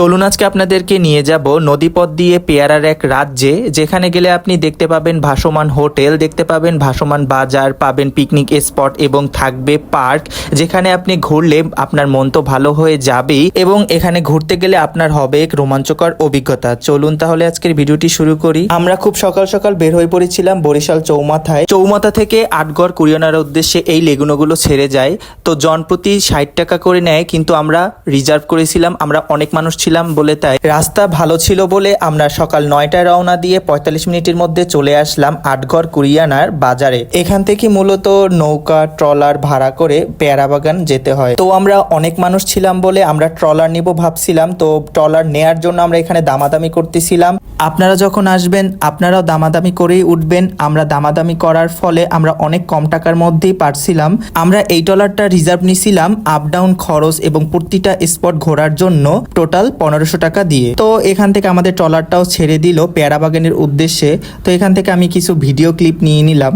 চলুন আজকে আপনাদেরকে নিয়ে যাব নদীপথ দিয়ে পেয়ারার এক রাজ্যে, যেখানে গেলে আপনি দেখতে পাবেন ভাসমান হোটেল, দেখতে পাবেন ভাসমান বাজার, পাবেন পিকনিক স্পট এবং থাকবে পার্ক, যেখানে আপনি ঘুরলে আপনার মন তো ভালো হয়ে যাবেই এবং এখানে ঘুরতে গেলে আপনার হবে এক রোমাঞ্চকর অভিজ্ঞতা। চলুন তাহলে আজকের ভিডিওটি শুরু করি। আমরা খুব সকাল সকাল বের হয়ে পড়েছিলাম বরিশাল চৌমাথায়। চৌমাথা থেকে আটগড় কুরিয়ানার উদ্দেশ্যে এই লেগুনোগুলো ছেড়ে যায়। তো জনপ্রতি ষাট টাকা করে নেয়, কিন্তু আমরা রিজার্ভ করেছিলাম। আমরা অনেক মানুষ ছিলাম বলে তাই রাস্তা ভালো ছিল বলে আমরা সকাল নয়টায় রওনা দিয়ে পঁয়তাল্লিশ মিনিটের মধ্যে চলে আসলাম আটগড় কুরিয়ানার বাজারে। এখান থেকে মূলত নৌকা, ট্রলার ভাড়া করে পেয়ারা বাগান যেতে হয়। তো আমরা অনেক মানুষ ছিলাম বলে আমরা ট্রলার নিব ভাবছিলাম। তো ট্রলার নেয়ার জন্য আমরা এখানে দামাদামি করতেছিলাম। আপনারা যখন আসবেন, আপনারাও দামাদামি করেই উঠবেন। আমরা দামাদামি করার ফলে আমরা অনেক কম টাকার মধ্যেই পারছিলাম। আমরা এই ট্রলারটা রিজার্ভ নিছিলাম আপ ডাউন খরচ এবং প্রতিটা স্পট ঘোরার জন্য। টোটাল পনেরোশো টাকা দিয়ে। তো এখান থেকে আমাদের ট্রলারটাও ছেড়ে দিল পেয়ারা বাগানের উদ্দেশ্যে। তো এখান থেকে আমি কিছু ভিডিও ক্লিপ নিয়ে নিলাম।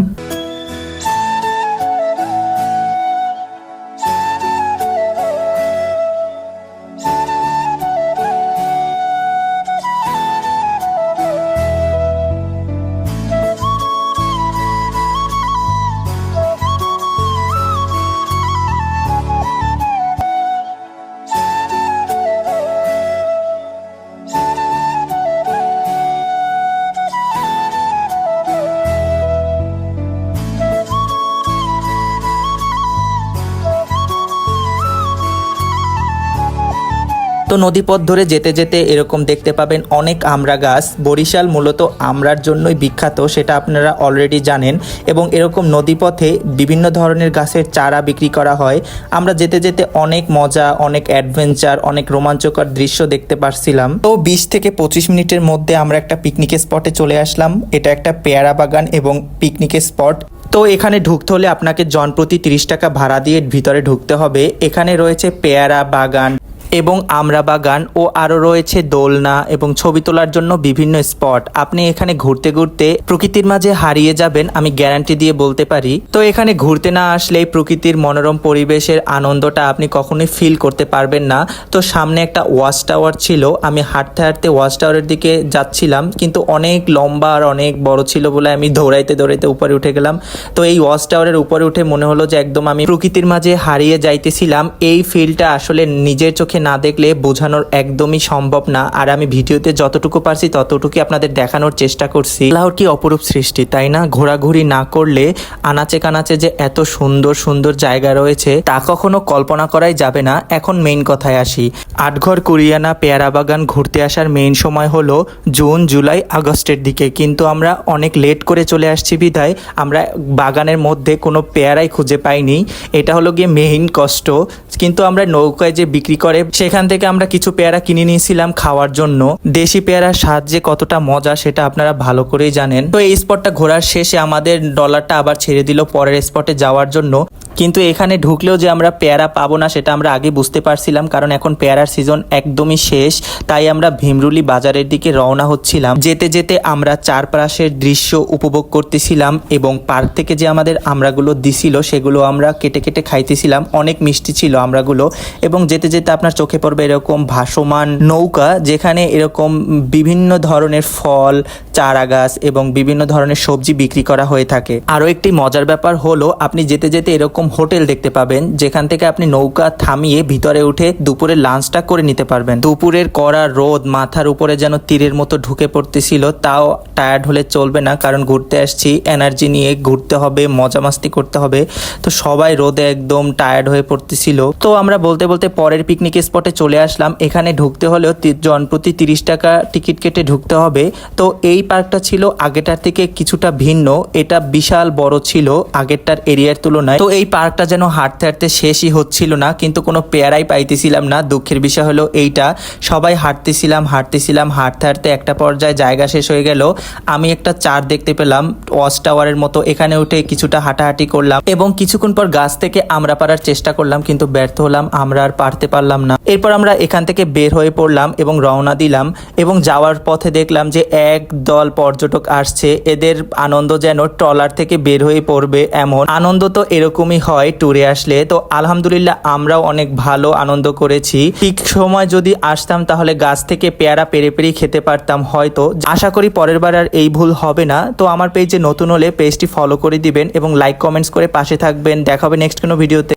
তো নদীপথ ধরে যেতে যেতে এরকম দেখতে পাবেন অনেক আমড়া গাছ বরিশাল মূলত আমড়ার জন্যই বিখ্যাত, সেটা আপনারা অলরেডি জানেন। এবং এরকম নদীপথে বিভিন্ন ধরনের গাছের চারা বিক্রি করা হয়। আমরা যেতে যেতে অনেক মজা, অনেক অ্যাডভেঞ্চার অনেক রোমাঞ্চকর দৃশ্য দেখতে পারছিলাম। তো বিশ থেকে পঁচিশ মিনিটের মধ্যে আমরা একটা পিকনিক স্পটে চলে আসলাম। এটা একটা পেয়ারা বাগান এবং পিকনিকের স্পট তো এখানে ঢুকতে হলে আপনাকে জনপ্রতি তিরিশ টাকা ভাড়া দিয়ে ভিতরে ঢুকতে হবে। এখানে রয়েছে পেয়ারা বাগান। এবং আমরা বাগান ও আরও রয়েছে দোলনা এবং ছবি তোলার জন্য বিভিন্ন স্পট। আপনি এখানে ঘুরতে ঘুরতে প্রকৃতির মাঝে হারিয়ে যাবেন, আমি গ্যারান্টি দিয়ে বলতে পারি। তো এখানে ঘুরতে না আসলে প্রকৃতির মনোরম পরিবেশের আনন্দটা আপনি কখনোই ফিল করতে পারবেন না। তো সামনে একটা ওয়াচ টাওয়ার ছিল, আমি হাঁটতে হাঁটতে ওয়াচ টাওয়ারের দিকে যাচ্ছিলাম, কিন্তু অনেক লম্বা আর অনেক বড় ছিল বলে আমি দৌড়াইতে দৌড়াইতে উপরে উঠে গেলাম। তো এই ওয়াচ টাওয়ারের উপরে উঠে মনে হলো যে একদম আমি প্রকৃতির মাঝে হারিয়ে যাইতেছিলাম। এই ফিলটা আসলে নিজের চোখে না দেখলে বোঝানোর একদমই সম্ভব না। আর আমি ভিডিওতে যতটুকু পারছি ততটুকুই আপনাদের দেখানোর চেষ্টা করছি। আল্লাহর কি অপরূপ সৃষ্টি, তাই না? ঘোরাঘুরি না করলে আনাচে কানাচে যে এত সুন্দর সুন্দর জায়গা রয়েছে, তা কখনো কল্পনা করাই যাবে না। এখন মেইন কথায় আসি। আটঘর, কুরিয়ানা, পেয়ারা বাগান ঘুরতে আসার মেইন সময় হলো জুন, জুলাই, আগস্টের দিকে। কিন্তু আমরা অনেক লেট করে চলে আসছি বিধায়। আমরা বাগানের মধ্যে কোনো পেয়ারাই খুঁজে পাইনি। এটা হলো গিয়ে মেইন কষ্ট। কিন্তু আমরা নৌকায় যে বিক্রি করে সেখান থেকে আমরা কিছু পেয়ারা কিনে নিয়েছিলাম খাওয়ার জন্য। দেশি পেয়ারার স্বাদ যে কতটা মজা সেটা আপনারা ভালো করেই জানেন। তো এই স্পটটা ঘোরার শেষে আমাদের ডলারটা আবার ছেড়ে দিল পরের স্পটে যাওয়ার জন্য। কিন্তু এখানে ঢুকলেও যে আমরা পেয়ারা পাবো না, সেটা আমরা আগে বুঝতে পারছিলাম, কারণ এখন পেয়ারার সিজন একদমই শেষ, তাই আমরা ভীমরুলি বাজারের দিকে রওনা হচ্ছিলাম। যেতে যেতে আমরা চারপাশের দৃশ্য উপভোগ করতেছিলাম এবং পার্ক থেকে যে আমাদের আমরাগুলো দিছিল, সেগুলো আমরা কেটে কেটে খাইতেছিলাম। অনেক মিষ্টি ছিল আমরাগুলো এবং যেতে যেতে আপনার চোখে পড়বে এরকম ভাসমান নৌকা, যেখানে এরকম বিভিন্ন ধরনের ফল চারা গাছ এবং বিভিন্ন ধরনের সবজি বিক্রি করা হয়ে থাকে। আরও একটি মজার ব্যাপার হলো, আপনি যেতে যেতে এরকম হোটেল দেখতে পাবেন, যেখান থেকে আপনি নৌকা থামিয়ে ভিতরে উঠে দুপুরে লাঞ্চটা করে নিতে পারবেন। দুপুরের কড়া রোদ মাথার উপরে যেন তীরের মতো ঢুকে পড়তেছিল, তাও টায়ার্ড হলে চলবে না, কারণ ঘুরতে আসছি, এনার্জি নিয়ে ঘুরতে হবে, মজা মাস্তি করতে হবে। তো সবাই রোদে একদম টায়ার্ড হয়ে পড়তেছিল। তো আমরা বলতে বলতে পরের পিকনিক স্পটে চলে আসলাম। এখানে ঢুকতে হলেও তি- জন প্রতি তিরিশ টাকা টিকিট কেটে ঢুকতে হবে। তো এই পার্কটা ছিল আগেরটার থেকে কিছুটা ভিন্ন। এটা বিশাল বড় ছিল আগেরটার এরিয়ার তুলনায়। তো এই পার্কটা যেন হাঁটতে হাঁটতে শেষই হচ্ছিল না, কিন্তু কোনো পেয়ারাই পাইতেছিলাম না। দুঃখের বিষয় হলো এইটা, সবাই হাঁটতেছিলাম হাঁটতেছিলাম, হাঁটতে হাঁটতে একটা পর্যায়ে জায়গা শেষ হয়ে গেল। আমি একটা চার দেখতে পেলাম, ওয়াচ টাওয়ারের মতো। এখানে উঠে কিছুটা হাঁটাহাঁটি করলাম এবং কিছুক্ষণ পর গাছ থেকে আমরা পারার চেষ্টা করলাম, কিন্তু ব্যর্থ হলাম। আমরা আর পারতে পারলাম না। এরপর আমরা এখান থেকে বের হয়ে পড়লাম এবং রওনা দিলাম এবং যাওয়ার পথে দেখলাম যে একদম দল পর্যটক আসছে, এদের আনন্দ যেন ট্রলার থেকে বের হয়ে পড়বে এমন। আনন্দ তো এরকমই হয় ট্যুরে আসলে। তো আলহামদুলিল্লাহ আমরাও অনেক ভালো আনন্দ করেছি। ঠিক সময় যদি আসতাম তাহলে গাছ থেকে পেয়ারা পেরে পেরে খেতে পারতাম হয়তো। আশা করি পরের বার আর এই ভুল হবে না। তো আমার পেজে নতুন হলে পেজটি ফলো করে দিবেন এবং লাইক কমেন্টস করে পাশে থাকবেন। দেখা হবে নেক্সট কোনো ভিডিওতে